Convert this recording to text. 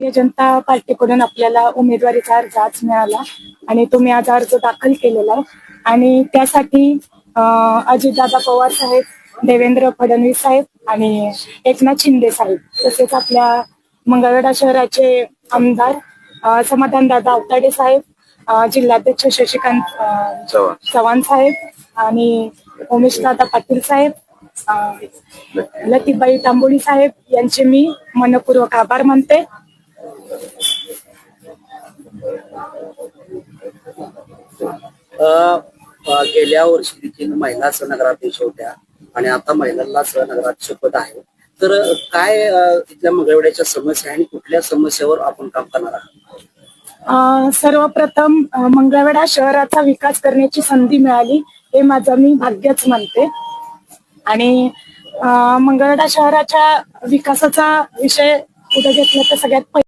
भारतीय जनता पार्टीकडून आपल्याला उमेदवारीचा अर्ज आज मिळाला आणि तो मी आज अर्ज दाखल केलेला आहे आणि त्यासाठी अजितदादा पवार साहेब देवेंद्र फडणवीस साहेब आणि एकनाथ शिंदे साहेब तसेच आपल्या मंगळवेढा शहराचे आमदार समाधानदादा आवताडे साहेब जिल्हाध्यक्ष शशिकांत चव्हाण. साहेब आणि उमेशदादा पाटील साहेब लतीबाई तांबोळी साहेब यांचे मी मनपूर्वक आभार मानते अ, गेल्या वर्षी देखील महिला सहनगराध्यक्ष होत्या आणि आता महिलांना सहनगराध्यक्ष पद आहे. तर काय अ, इथल्या मंगळवेड्याच्या समस्या आणि कुठल्या समस्येवर आपण काम करणार आहात? सर्वप्रथम अं, मंगळवेढा शहराचा विकास करण्याची संधी मिळाली हे माझं मी भाग्यच मानते. आणि अं, मंगळवेढा शहराच्या विकासाचा विषय पुढे घेतला तर सगळ्यात पहि